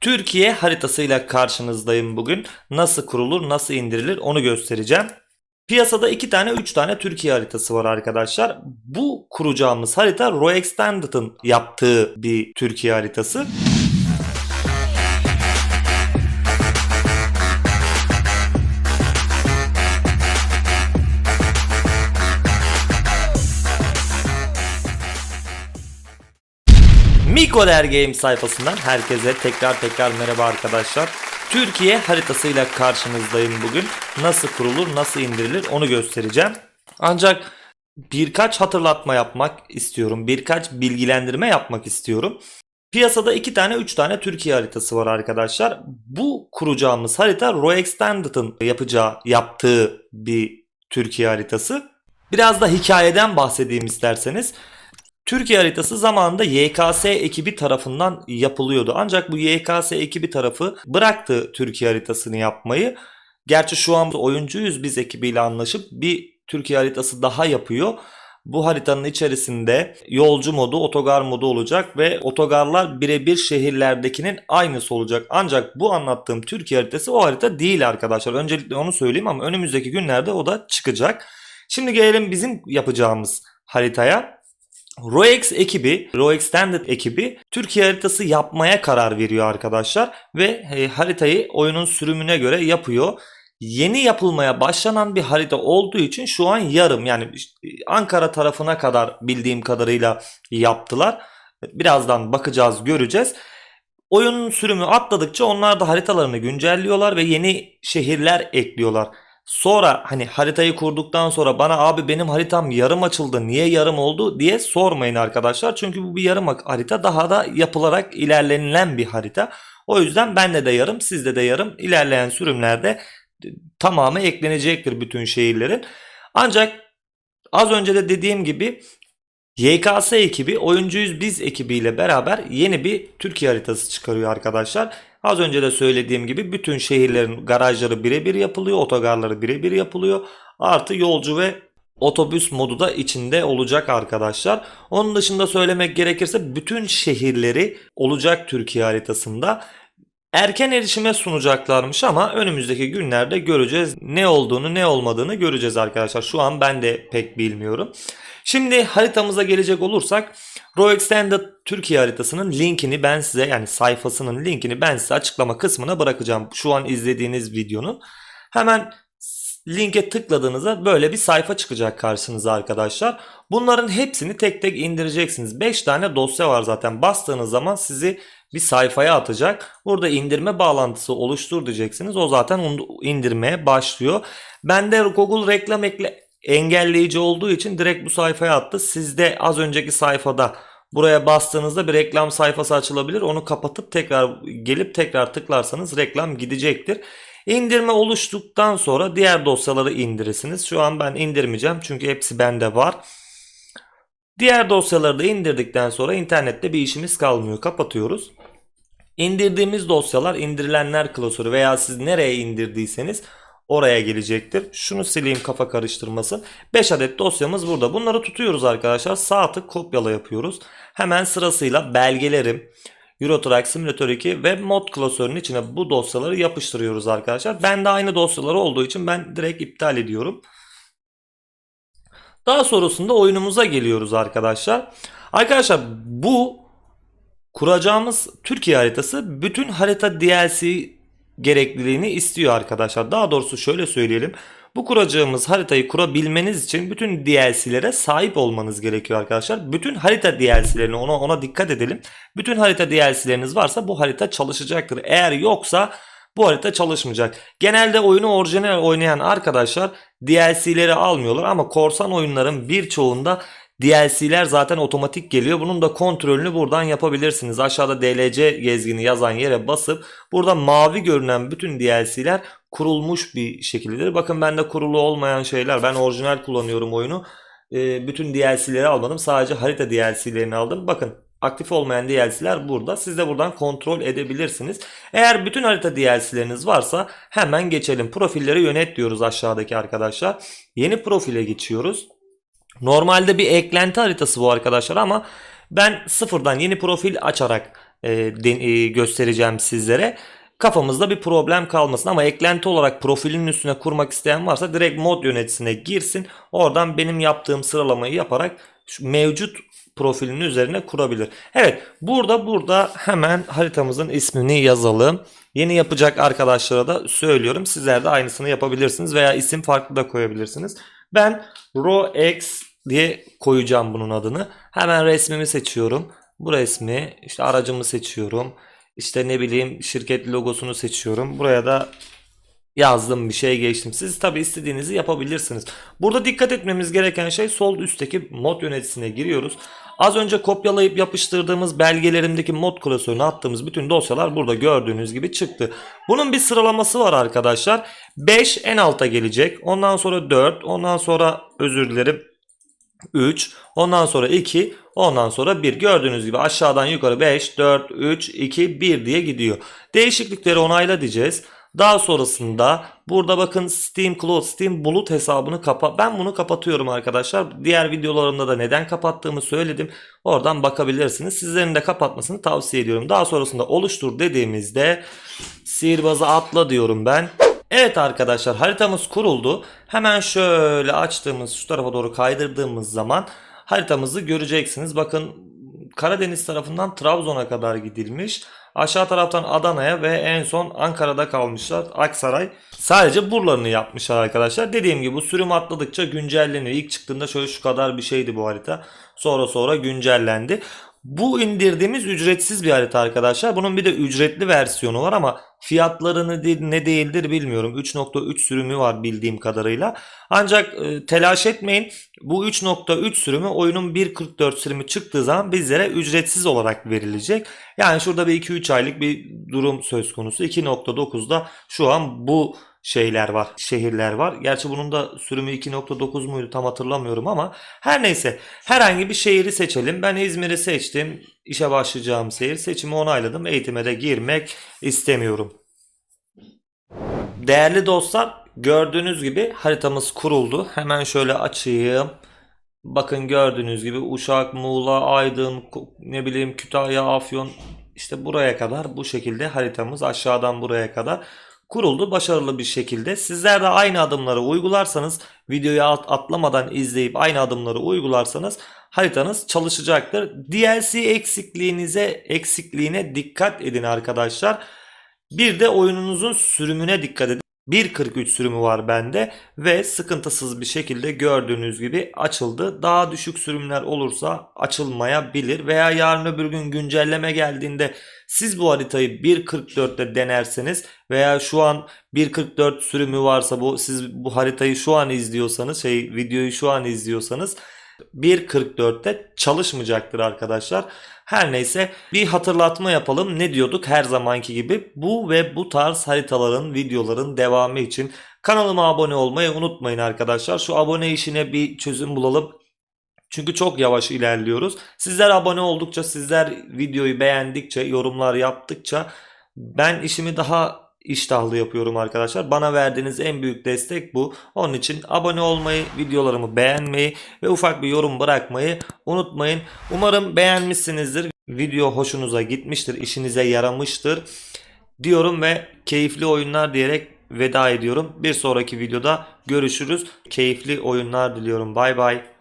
Türkiye haritasıyla karşınızdayım bugün. Nasıl kurulur, nasıl indirilir onu göstereceğim. Piyasada iki tane, üç tane Türkiye haritası var arkadaşlar. Bu kuracağımız harita Roy Extended'ın yaptığı bir Türkiye haritası. Mikoder Game sayfasından herkese tekrar tekrar merhaba arkadaşlar. Türkiye haritasıyla karşınızdayım bugün. Nasıl kurulur, nasıl indirilir onu göstereceğim. Ancak birkaç hatırlatma yapmak istiyorum. Birkaç bilgilendirme yapmak istiyorum. Piyasada iki tane, üç tane Türkiye haritası var arkadaşlar. Bu kuracağımız harita Roy Extended'ın yapacağı, yaptığı bir Türkiye haritası. Biraz da hikayeden bahsedeyim isterseniz. Türkiye haritası zamanında YKS ekibi tarafından yapılıyordu. Ancak bu YKS ekibi tarafı bıraktı Türkiye haritasını yapmayı. Gerçi şu an oyuncuyuz biz ekibiyle anlaşıp bir Türkiye haritası daha yapıyor. Bu haritanın içerisinde yolcu modu, otogar modu olacak ve otogarlar birebir şehirlerdekinin aynısı olacak. Ancak bu anlattığım Türkiye haritası o harita değil arkadaşlar. Öncelikle onu söyleyeyim ama önümüzdeki günlerde o da çıkacak. Şimdi gelelim bizim yapacağımız haritaya. RoEx ekibi, RoEx Extended ekibi Türkiye haritası yapmaya karar veriyor arkadaşlar ve e, haritayı oyunun sürümüne göre yapıyor. Yeni yapılmaya başlanan bir harita olduğu için şu an yarım yani işte Ankara tarafına kadar bildiğim kadarıyla yaptılar. Birazdan bakacağız, göreceğiz. Oyunun sürümü atladıkça onlar da haritalarını güncelliyorlar ve yeni şehirler ekliyorlar. Sonra hani haritayı kurduktan sonra bana abi benim haritam yarım açıldı niye yarım oldu diye sormayın arkadaşlar. Çünkü bu bir yarım harita daha da yapılarak ilerlenilen bir harita. O yüzden bende de yarım sizde de yarım ilerleyen sürümlerde tamamı eklenecektir bütün şehirlerin. Ancak az önce de dediğim gibi YKS ekibi Oyuncuyuz Biz ekibiyle beraber yeni bir Türkiye haritası çıkarıyor arkadaşlar. Az önce de söylediğim gibi bütün şehirlerin garajları birebir yapılıyor, otogarları birebir yapılıyor. Artı yolcu ve otobüs modu da içinde olacak arkadaşlar. Onun dışında söylemek gerekirse bütün şehirleri olacak Türkiye haritasında. Erken erişime sunacaklarmış ama önümüzdeki günlerde göreceğiz. Ne olduğunu ne olmadığını göreceğiz arkadaşlar. Şu an ben de pek bilmiyorum. Şimdi haritamıza gelecek olursak Row Extended Türkiye haritasının linkini ben size yani sayfasının linkini ben size açıklama kısmına bırakacağım. Şu an izlediğiniz videonun. Hemen linke tıkladığınızda böyle bir sayfa çıkacak karşınıza arkadaşlar. Bunların hepsini tek tek indireceksiniz. 5 tane dosya var zaten. Bastığınız zaman sizi bir sayfaya atacak. Burada indirme bağlantısı oluştur diyeceksiniz. O zaten onu indirmeye başlıyor. Bende Google reklam ekle engelleyici olduğu için direkt bu sayfaya attı. Sizde az önceki sayfada buraya bastığınızda bir reklam sayfası açılabilir. Onu kapatıp tekrar gelip tekrar tıklarsanız reklam gidecektir. İndirme oluştuktan sonra diğer dosyaları indirirsiniz. Şu an ben indirmeyeceğim çünkü hepsi bende var. Diğer dosyaları da indirdikten sonra internette bir işimiz kalmıyor. Kapatıyoruz. İndirdiğimiz dosyalar indirilenler klasörü veya siz nereye indirdiyseniz oraya gelecektir. Şunu sileyim kafa karıştırmasın. 5 adet dosyamız burada. Bunları tutuyoruz arkadaşlar. Sağ tık kopyala yapıyoruz. Hemen sırasıyla belgelerim, Euro Truck Simulator 2 ve mod klasörünün içine bu dosyaları yapıştırıyoruz arkadaşlar. Ben de aynı dosyaları olduğu için ben direkt iptal ediyorum. Daha sonrasında oyunumuza geliyoruz arkadaşlar. Arkadaşlar bu kuracağımız Türkiye haritası bütün harita DLC gerekliliğini istiyor arkadaşlar. Daha doğrusu şöyle söyleyelim. Bu kuracağımız haritayı kurabilmeniz için bütün DLC'lere sahip olmanız gerekiyor arkadaşlar. Bütün harita DLC'lerini ona, ona dikkat edelim. Bütün harita DLC'leriniz varsa bu harita çalışacaktır. Eğer yoksa bu harita çalışmayacak. Genelde oyunu orijinal oynayan arkadaşlar DLC'leri almıyorlar ama korsan oyunların birçoğunda DLC'ler zaten otomatik geliyor. Bunun da kontrolünü buradan yapabilirsiniz. Aşağıda DLC gezgini yazan yere basıp burada mavi görünen bütün DLC'ler kurulmuş bir şekildedir. Bakın bende kurulu olmayan şeyler. Ben orijinal kullanıyorum oyunu. Ee, bütün DLC'leri almadım. Sadece harita DLC'lerini aldım. Bakın aktif olmayan DLC'ler burada. Siz de buradan kontrol edebilirsiniz. Eğer bütün harita DLC'leriniz varsa hemen geçelim. Profilleri yönet diyoruz aşağıdaki arkadaşlar. Yeni profile geçiyoruz. Normalde bir eklenti haritası bu arkadaşlar ama ben sıfırdan yeni profil açarak e, den- e, göstereceğim sizlere. Kafamızda bir problem kalmasın ama eklenti olarak profilinin üstüne kurmak isteyen varsa direkt mod yöneticisine girsin. Oradan benim yaptığım sıralamayı yaparak şu mevcut profilinin üzerine kurabilir. Evet burada burada hemen haritamızın ismini yazalım. Yeni yapacak arkadaşlara da söylüyorum. Sizler de aynısını yapabilirsiniz veya isim farklı da koyabilirsiniz. Ben RoX diye koyacağım bunun adını. Hemen resmimi seçiyorum. Bu resmi işte aracımı seçiyorum. İşte ne bileyim şirket logosunu seçiyorum. Buraya da yazdım bir şey geçtim. Siz tabi istediğinizi yapabilirsiniz. Burada dikkat etmemiz gereken şey sol üstteki mod yöneticisine giriyoruz. Az önce kopyalayıp yapıştırdığımız belgelerimdeki mod klasörüne attığımız bütün dosyalar burada gördüğünüz gibi çıktı. Bunun bir sıralaması var arkadaşlar. 5 en alta gelecek. Ondan sonra 4. Ondan sonra özür dilerim 3, ondan sonra 2, ondan sonra 1. Gördüğünüz gibi aşağıdan yukarı 5, 4, 3, 2, 1 diye gidiyor. Değişiklikleri onayla diyeceğiz. Daha sonrasında burada bakın Steam Cloud, Steam Bulut hesabını kapa. Ben bunu kapatıyorum arkadaşlar. Diğer videolarımda da neden kapattığımı söyledim. Oradan bakabilirsiniz. Sizlerin de kapatmasını tavsiye ediyorum. Daha sonrasında oluştur dediğimizde sihirbazı atla diyorum ben. Evet arkadaşlar haritamız kuruldu. Hemen şöyle açtığımız şu tarafa doğru kaydırdığımız zaman haritamızı göreceksiniz. Bakın Karadeniz tarafından Trabzon'a kadar gidilmiş. Aşağı taraftan Adana'ya ve en son Ankara'da kalmışlar. Aksaray. Sadece buralarını yapmışlar arkadaşlar. Dediğim gibi bu sürüm atladıkça güncelleniyor. İlk çıktığında şöyle şu kadar bir şeydi bu harita. Sonra sonra güncellendi. Bu indirdiğimiz ücretsiz bir harita arkadaşlar. Bunun bir de ücretli versiyonu var ama fiyatları ne, de- ne değildir bilmiyorum. 3.3 sürümü var bildiğim kadarıyla. Ancak e, telaş etmeyin. Bu 3.3 sürümü oyunun 1.44 sürümü çıktığı zaman bizlere ücretsiz olarak verilecek. Yani şurada bir 2-3 aylık bir durum söz konusu. 2.9'da şu an bu şeyler var, şehirler var. Gerçi bunun da sürümü 2.9 muydu tam hatırlamıyorum ama her neyse herhangi bir şehri seçelim. Ben İzmir'i seçtim. İşe başlayacağım şehir. Seçimi onayladım. Eğitime de girmek istemiyorum. Değerli dostlar gördüğünüz gibi haritamız kuruldu. Hemen şöyle açayım. Bakın gördüğünüz gibi Uşak, Muğla, Aydın, ne bileyim Kütahya, Afyon işte buraya kadar bu şekilde haritamız aşağıdan buraya kadar kuruldu başarılı bir şekilde. Sizler de aynı adımları uygularsanız videoyu at- atlamadan izleyip aynı adımları uygularsanız haritanız çalışacaktır. DLC eksikliğinize eksikliğine dikkat edin arkadaşlar. Bir de oyununuzun sürümüne dikkat edin. 1.43 sürümü var bende ve sıkıntısız bir şekilde gördüğünüz gibi açıldı. Daha düşük sürümler olursa açılmayabilir veya yarın öbür gün güncelleme geldiğinde siz bu haritayı 1.44'te denerseniz veya şu an 1.44 sürümü varsa bu siz bu haritayı şu an izliyorsanız şey videoyu şu an izliyorsanız 1.44'te çalışmayacaktır arkadaşlar. Her neyse bir hatırlatma yapalım. Ne diyorduk her zamanki gibi bu ve bu tarz haritaların videoların devamı için kanalıma abone olmayı unutmayın arkadaşlar. Şu abone işine bir çözüm bulalım. Çünkü çok yavaş ilerliyoruz. Sizler abone oldukça, sizler videoyu beğendikçe, yorumlar yaptıkça ben işimi daha iştahlı yapıyorum arkadaşlar. Bana verdiğiniz en büyük destek bu. Onun için abone olmayı, videolarımı beğenmeyi ve ufak bir yorum bırakmayı unutmayın. Umarım beğenmişsinizdir. Video hoşunuza gitmiştir, işinize yaramıştır diyorum ve keyifli oyunlar diyerek veda ediyorum. Bir sonraki videoda görüşürüz. Keyifli oyunlar diliyorum. Bay bay.